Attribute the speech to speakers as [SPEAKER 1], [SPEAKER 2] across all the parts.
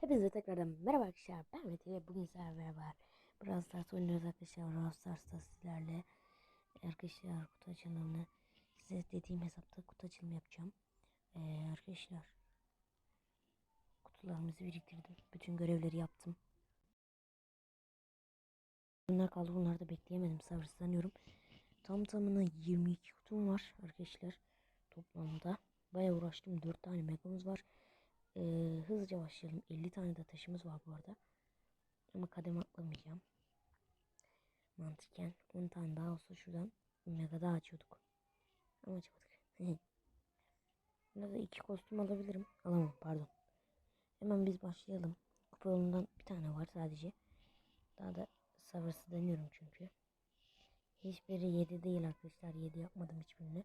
[SPEAKER 1] Hepinize tekrardan merhaba arkadaşlar. Ben Mete ve bugün sizlerle beraber Brawl Stars oynuyoruz arkadaşlar. Brawl Stars'ta sizlerle arkadaşlar kutu açılımını size dediğim hesapta kutu açılımı yapacağım. Ee, arkadaşlar kutularımızı biriktirdim. Bütün görevleri yaptım. Bunlar kaldı. Bunları da bekleyemedim. Sabırsızlanıyorum. Tam tamına 22 kutum var arkadaşlar. Toplamda. Bayağı uğraştım. 4 tane megamız var. Ee, hızlıca başlayalım. 50 tane de taşımız var bu arada. Ama kademe atlamayacağım. Mantıken 10 tane daha olsa şuradan mega daha açıyorduk. Ama açamadık. Burada da iki kostüm alabilirim. Alamam pardon. Hemen biz başlayalım. Kupa yolundan bir tane var sadece. Daha da sabırsızlanıyorum çünkü. Hiçbiri 7 değil arkadaşlar. 7 yapmadım hiçbirini.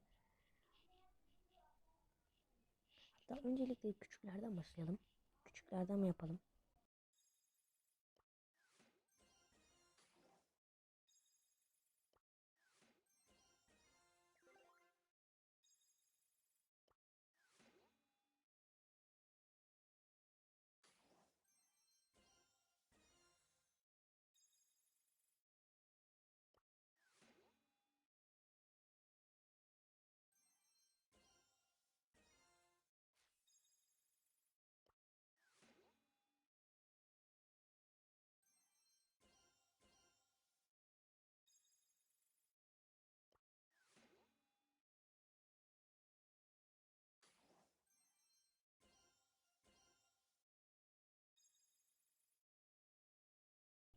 [SPEAKER 1] Öncelikle küçüklerden başlayalım. Küçüklerden mi yapalım?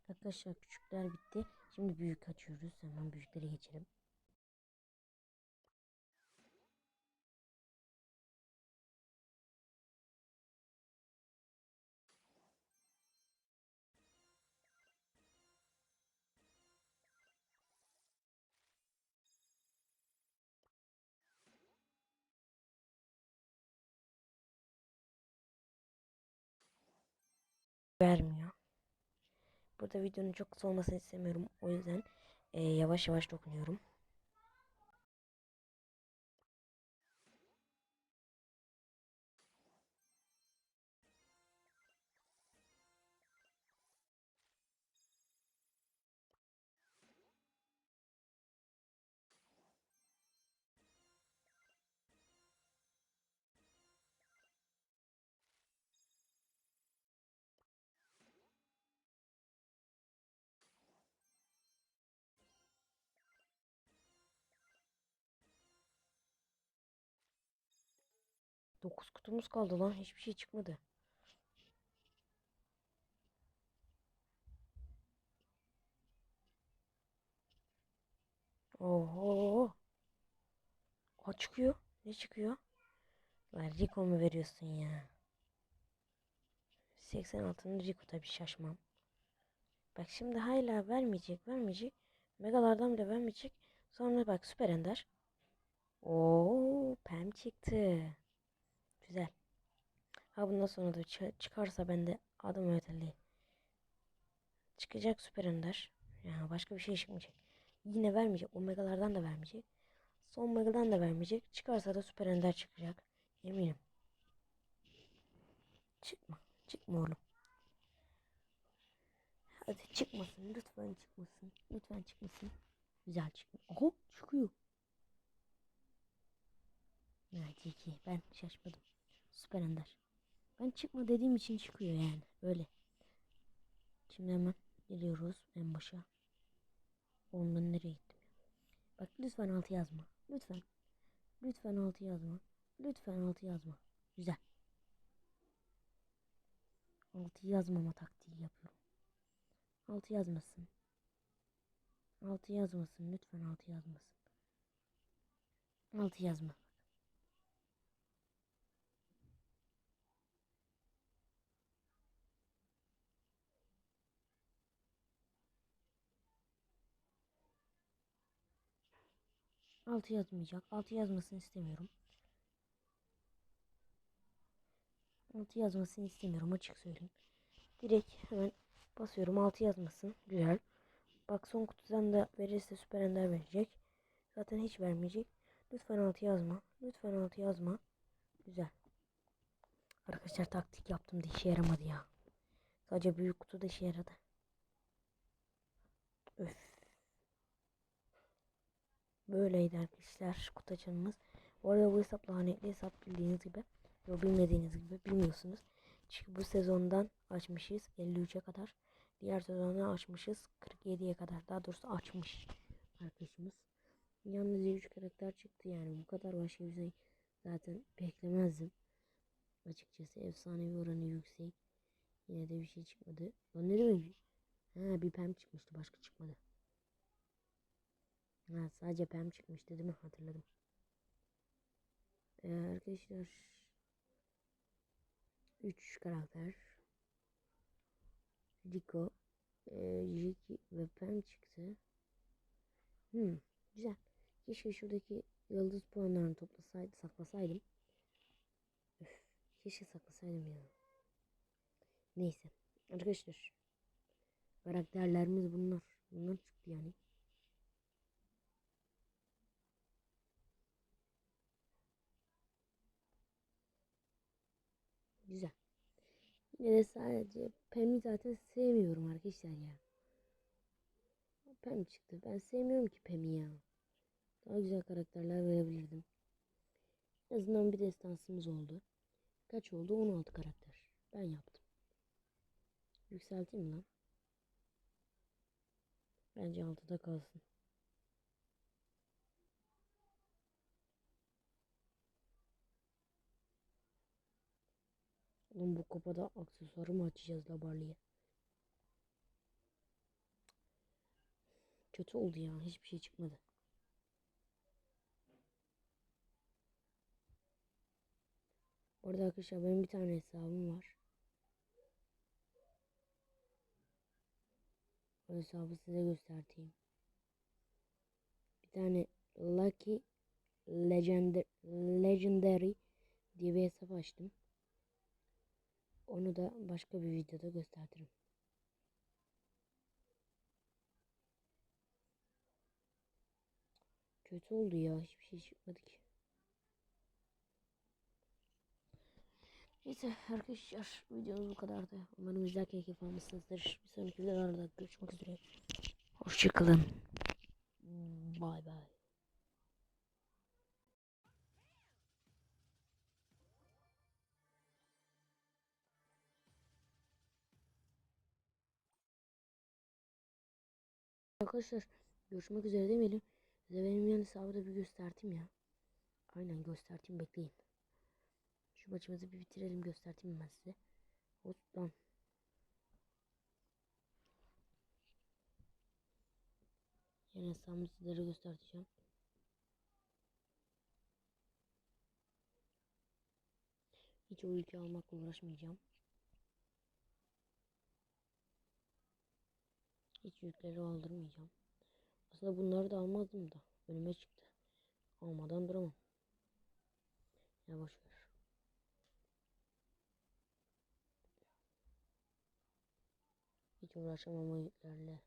[SPEAKER 1] Arkadaşlar küçükler bitti. Şimdi büyük açıyoruz. Hemen büyüklere geçelim. Vermiyor. Burada videonun çok kısa olmasını istemiyorum. O yüzden e, yavaş yavaş dokunuyorum. Dokuz kutumuz kaldı lan. Hiçbir şey çıkmadı. Oho. O çıkıyor. Ne çıkıyor? Lan Rico mu veriyorsun ya? 86'ın Rico tabi şaşmam. Bak şimdi hala vermeyecek vermeyecek. Megalardan bile vermeyecek. Sonra bak Süper Ender. Oo, Pem çıktı. Güzel. Ha bundan sonra da çı- çıkarsa ben de adım ötelli. Çıkacak Süper Ender. Ya başka bir şey çıkmayacak. Yine vermeyecek. Omega'lardan da vermeyecek. Son Mega'dan da vermeyecek. Çıkarsa da Süper Ender çıkacak. Eminim. Çıkma. Çıkma oğlum. Hadi çıkmasın. Lütfen çıkmasın. Lütfen çıkmasın. Güzel çıkma. Oho çıkıyor. Ki. Ben şaşmadım. Süper Ender. Ben çıkma dediğim için çıkıyor yani. Öyle. Şimdi hemen geliyoruz en başa. Ondan nereye gittim? Bak lütfen altı yazma. Lütfen. Lütfen altı yazma. Lütfen altı yazma. Güzel. Altı yazmama taktiği yapıyorum. Altı yazmasın. Altı yazmasın. Lütfen altı yazmasın. Altı yazma. Altı yazmayacak. Altı yazmasını istemiyorum. Altı yazmasını istemiyorum açık söyleyeyim. Direkt hemen basıyorum altı yazmasın. Güzel. Bak son kutudan da verirse süper ender verecek. Zaten hiç vermeyecek. Lütfen altı yazma. Lütfen altı yazma. Güzel. Arkadaşlar taktik yaptım da işe yaramadı ya. Sadece büyük kutu da işe yaradı. Öf. Böyleydi arkadaşlar kutu açılımımız. Bu arada bu hesap lanetli hesap bildiğiniz gibi. Yok bilmediğiniz gibi bilmiyorsunuz. Çünkü bu sezondan açmışız 53'e kadar. Diğer sezondan açmışız 47'ye kadar. Daha doğrusu açmış arkadaşımız. Yalnızca 3 karakter çıktı yani. Bu kadar başka bir şey zaten beklemezdim. Açıkçası efsanevi oranı yüksek. Yine de bir şey çıkmadı. Lan ne demek? Ha bir pem çıkmıştı başka çıkmadı. Ha sadece pem çıkmıştı değil mi? Hatırladım. Ee, arkadaşlar 3 karakter Rico, e, Jiki ve Pem çıktı. Hmm, güzel. Keşke şuradaki yıldız puanlarını toplasaydı, saklasaydım. Öf, keşke saklasaydım ya. Neyse. Arkadaşlar. Karakterlerimiz bunlar. Bunlar çıktı yani. Güzel. Yine de sadece Pem'i zaten sevmiyorum arkadaşlar ya. Pem çıktı. Ben sevmiyorum ki Pem'i ya. Daha güzel karakterler verebilirdim. En azından bir destansımız oldu. Kaç oldu? 16 karakter. Ben yaptım. Yükselteyim lan? Bence 6'da kalsın. Oğlum bu kupada aksesuarı mı açacağız Labarlı'ya? Kötü oldu ya. Hiçbir şey çıkmadı. Orada arkadaşlar benim bir tane hesabım var. O hesabı size göstereyim. Bir tane Lucky Legendary, Legendary diye bir hesap açtım. Onu da başka bir videoda gösteririm. Kötü oldu ya. Hiçbir şey çıkmadı ki. Neyse arkadaşlar videomuz bu kadardı. Umarım izlerken keyif almışsınızdır. Bir sonraki videolarda görüşmek üzere. Hoşçakalın. Bye bye. Arkadaşlar görüşmek üzere demeyelim. Size benim yan hesabı da bir göstereyim ya. Aynen göstereyim bekleyin. Şu maçımızı bir bitirelim göstereyim ben size. Hoptan. Yan hesabımı sizlere göstereceğim. Hiç o ülke almakla uğraşmayacağım. Hiç yükleri aldırmayacağım. Aslında bunları da almazdım da önüme çıktı. Almadan duramam. Ya boş ver. Hiç uğraşamam o yüklerle.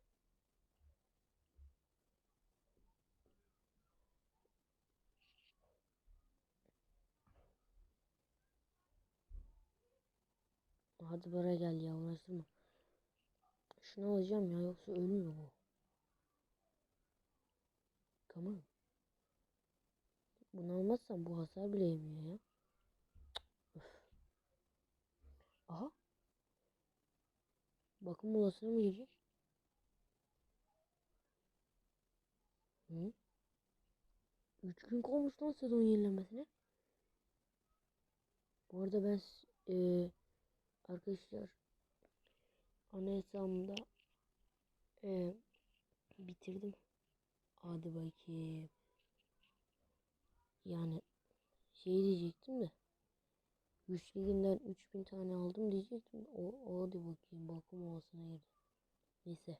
[SPEAKER 1] Hadi buraya gel ya uğraştırma. Şunu alacağım ya yoksa ölmüyor bu. Tamam. Bunu almazsam bu hasar bile yemiyor ya. Öf. Aha. Bakım molasına mı girecek? Hı? Üç gün kalmış lan sezon yenilenmesine. Bu arada ben e, arkadaşlar ana hesabımda e, bitirdim. Hadi bakayım. Yani şey diyecektim de güç liginden 3000 tane aldım diyecektim. O, o hadi bakayım bakım olmasına girdi. Neyse.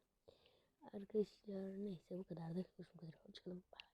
[SPEAKER 1] Arkadaşlar neyse bu kadar da görüşmek üzere. Hoşçakalın. Bye.